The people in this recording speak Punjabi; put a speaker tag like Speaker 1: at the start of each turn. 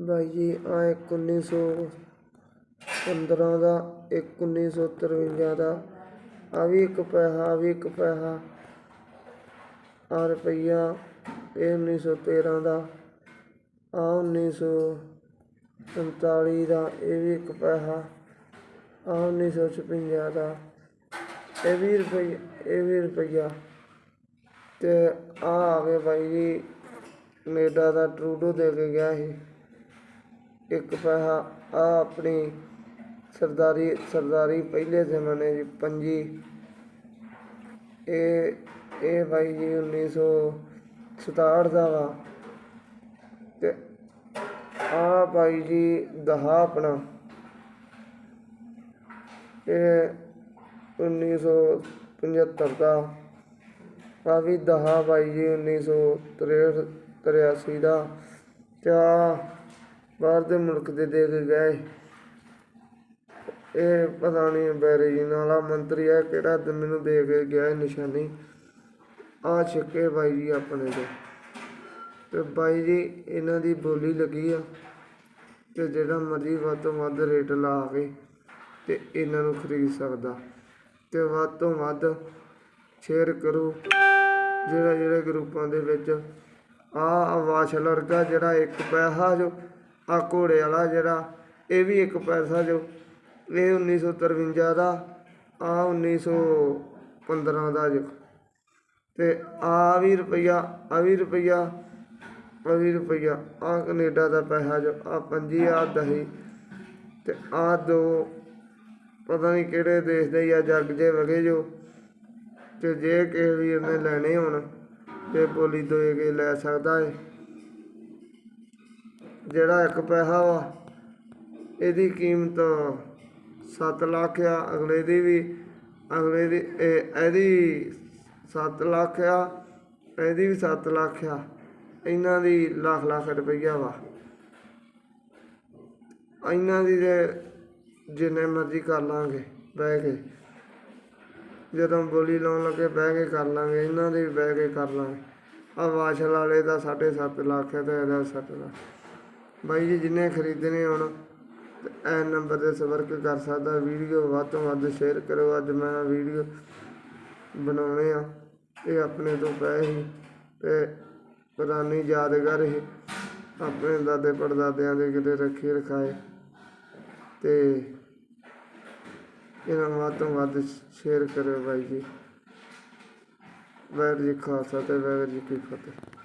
Speaker 1: ਬਾਈ ਜੀ ਆ ਇੱਕ 1915 ਦਾ, ਇੱਕ 1953 ਦਾ ਆ ਵੀ ਇੱਕ ਪੈਸਾ ਆ ਵੀ ਇੱਕ ਪੈਸਾ। ਆ ਰੁਪਈਆ ਇਹ 1913 ਦਾ ਆ 1947 ਦਾ, ਇਹ ਵੀ ਇੱਕ ਪੈਸਾ। ਆ 1956 ਦਾ। ਇਹ ਵੀ ਰੁਪਈਆ ਇਹ ਵੀ ਰੁਪਈਆ। ਤੇ ਆ ਆ ਗਏ ਬਾਈ ਜੀ ਕਨੇਡਾ ਦਾ ਟਰੂਡੋ ਦੇ ਕੇ ਗਿਆ ਸੀ। ਇੱਕ ਪੈਸਾ ਆ ਆਪਣੀ ਸਰਦਾਰੀ ਸਰਦਾਰੀ ਪਹਿਲੇ ਜ਼ਮਾਨੇ ਦੀ ਪੰਜੀ। ਇਹ ਇਹ ਬਾਈ ਜੀ 1967 ਦਾ ਵਾ। ਤੇ ਆ ਬਾਈ ਜੀ ਦਹਾ ਆਪਣਾ। ਇਹ 1975 ਦਾ ਕਾਫੀ ਵੀ ਦਹਾ ਬਾਈ ਜੀ 1963 83 ਦਾ ਤੇ ਬਾਹਰ ਦੇ ਮੁਲਕ ਦੇ ਦੇ ਕੇ ਗਏ। ਇਹ ਪਤਾ ਨਹੀਂ ਬੈਰੀਜਨ ਵਾਲਾ ਮੰਤਰੀ ਆ, ਕਿਹੜਾ ਮੈਨੂੰ ਦੇ ਕੇ ਗਿਆ ਇਹ ਨਿਸ਼ਾਨੀ। ਆ ਛੱਕੇ ਬਾਈ ਜੀ ਆਪਣੇ ਦੇ। ਤੇ ਬਾਈ ਜੀ, ਇਹਨਾਂ ਦੀ ਬੋਲੀ ਲੱਗੀ ਆ ਤੇ ਜਿਹੜਾ ਮਰਜ਼ੀ ਵੱਧ ਤੋਂ ਵੱਧ ਰੇਟ ਲਾ ਕੇ ਤੇ ਇਹਨਾਂ ਨੂੰ ਖਰੀਦ ਸਕਦਾ। ਤੇ ਵੱਧ ਤੋਂ ਵੱਧ ਸ਼ੇਅਰ ਕਰੋ। ਜਿਹੜਾ ਜਿਹੜੇ ਗਰੁੱਪਾਂ ਦੇ ਵਿੱਚ ਆ ਆਵਾਜ਼ ਲੜਕਾ ਜਿਹੜਾ ਇੱਕ ਪੈਸਾ ਜੋ ਆ ਘੋੜੇ ਵਾਲਾ ਜਿਹੜਾ, ਇਹ ਵੀ ਇੱਕ ਪੈਸਾ ਜੋ, ਇਹ 1953 ਦਾ, ਆ 1915 ਦਾ ਜੋ। ਤੇ ਆ ਵੀ ਰੁਪਈਆ, ਆ ਵੀ ਰੁਪਈਆ, ਆ ਵੀ ਰੁਪਈਆ, ਆ ਕੈਨੇਡਾ ਦਾ ਪੈਸਾ ਜੋ, ਆ ਪੰਜੀ, ਆ ਦਹੀ, ਤੇ ਆ ਦੋ ਪਤਾ ਨਹੀਂ ਕਿਹੜੇ ਦੇਸ਼ ਦੇ ਆ ਜੱਗ ਜੇ ਵਗੇ ਜੋ, ਤੇ ਜੇ ਕਿਸੇ ਵੀਰ ਨੇ ਲੈਣੇ ਹੋਣ, ਤੇ ਬੋਲੀ ਦੋਏ ਕੇ ਲੈ ਸਕਦਾ ਏ। ਜਿਹੜਾ ਇੱਕ ਪੈਸਾ ਵਾ, ਇਹਦੀ ਕੀਮਤ 7 ਲੱਖ ਆ, ਅਗਲੇ ਦੀ ਵੀ, ਅਗਲੇ ਦੀ, ਇਹ- ਇਹਦੀ 7 ਲੱਖ ਆ, ਇਹਦੀ ਵੀ 7 ਲੱਖ ਆ, ਇਹਨਾਂ ਦੀ ਲੱਖ ਲੱਖ ਰੁਪਈਆ ਵਾ। ਇਹਨਾਂ ਦੀ ਤੇ ਜਿੰਨੇ ਮਰਜ਼ੀ ਕਰ ਲਾਂਗੇ, ਬਹਿ ਕੇ। ਜਦੋਂ ਬੋਲੀ ਲਾਉਣ ਲੱਗੇ, ਬਹਿ ਕੇ ਕਰ ਲਾਂਗੇ, ਇਹਨਾਂ ਦੇ ਵੀ ਬਹਿ ਕੇ ਕਰ ਲਾਂਗੇ। ਆ ਵਾਸ਼ਲ ਵਾਲੇ ਦਾ 7.5 ਲੱਖ ਹੈ ਤੇ ਇਹਦਾ 7 ਲੱਖ। ਬਾਈ ਜੀ, ਜਿੰਨੇ ਖਰੀਦਣੇ ਹੁਣ, ਤੇ ਇਹ ਨੰਬਰ ਤੇ ਸੰਪਰਕ ਕਰ ਸਕਦਾ। ਵੀਡੀਓ ਵੱਧ ਤੋਂ ਵੱਧ ਸ਼ੇਅਰ ਕਰੋ ਅੱਜ ਮੈਂ ਵੀਡੀਓ ਬਣਾਉਣੇ ਆ। ਇਹ ਆਪਣੇ ਤੋਂ ਪਏ ਸੀ ਤੇ ਪੁਰਾਣੀ ਯਾਦਗਾਰ ਸੀ। ਆਪਣੇ ਦਾਦੇ ਪੜਦਾਦਿਆਂ ਦੇ ਕਿਤੇ ਰੱਖੇ ਰਖਾਏ ਤੇ ਇਹਨਾਂ ਨੂੰ ਵੱਧ ਤੋਂ ਵੱਧ ਸ਼ੇਅਰ ਕਰਿਓ ਬਾਈ ਜੀ। ਵਾਹਿਗੁਰੂ ਜੀ ਖਾਲਸਾ ਤੇ ਵਾਹਿਗੁਰੂ ਜੀ ਕੀ ਫਤਿਹ।